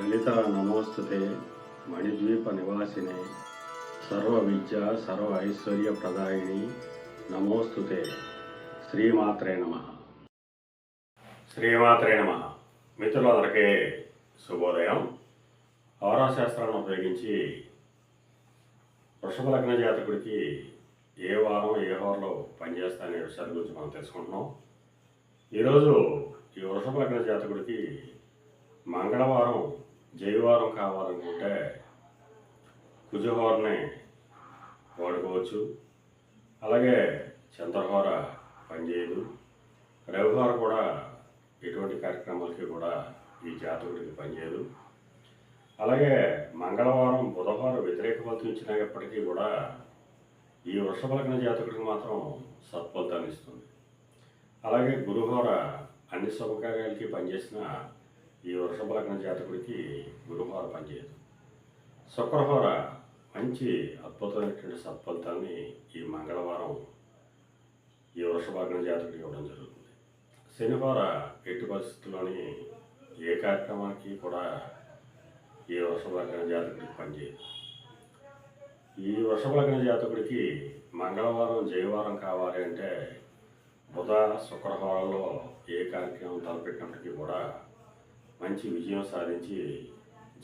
లలిత నమోస్తుతే మణిద్వీప నివాసినే. సర్వ విద్య సర్వ ఐశ్వర్య ప్రదాయిని నమోస్తుతే. శ్రీమాత్రే నమ. శ్రీమాత్రే నమ. మిత్రులందరికీ శుభోదయం. శాస్త్రాన్ని ఉపయోగించి వృషభ లగ్న జాతకుడికి ఏ వారం ఏ హోర్లో పనిచేస్తాయనే విషయాల గురించి మనం తెలుసుకుంటున్నాం. ఈరోజు ఈ వృషభ లగ్న జాతకుడికి మంగళవారం జైవారం కావాలనుకుంటే కుజహోరని వాడుకోవచ్చు. అలాగే చంద్రహోర పనిచేయదు. రవిహోర కూడా ఎటువంటి కార్యక్రమాలకి కూడా ఈ జాతకుడికి పనిచేయదు. అలాగే మంగళవారం బుధవారం వ్యతిరేక ఫలితం ఇచ్చినప్పటికీ కూడా ఈ వృషభ లగ్న జాతకుడికి మాత్రం సత్ఫలితాన్ని ఇస్తుంది. అలాగే గురుహోర అన్ని శుభకార్యాలకి పనిచేసిన ఈ వృషభలగ్న జాతకుడికి గురుహోర పనిచేయదు. శుక్రహోర మంచి అద్భుతమైనటువంటి సత్ఫలితాన్ని ఈ మంగళవారం ఈ వృషభలగ్న జాతకుడికి ఇవ్వడం జరుగుతుంది. శనివార ఎట్టి పరిస్థితుల్లోని ఏ కార్యక్రమానికి కూడా ఈ వృషభలగ్న జాతకుడికి పనిచేయదు. ఈ వృషభలగ్న జాతకుడికి మంగళవారం జయవారం కావాలి అంటే బుధ శుక్రవారంలో ఏ కార్యక్రమం తలపెట్టినప్పటికీ కూడా మంచి విజయం సాధించి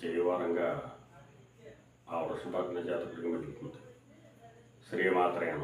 జయవారంగా ఆ వృషభగ్న జాతకుడికి మిగులుతుంది శ్రీమాత్రేమ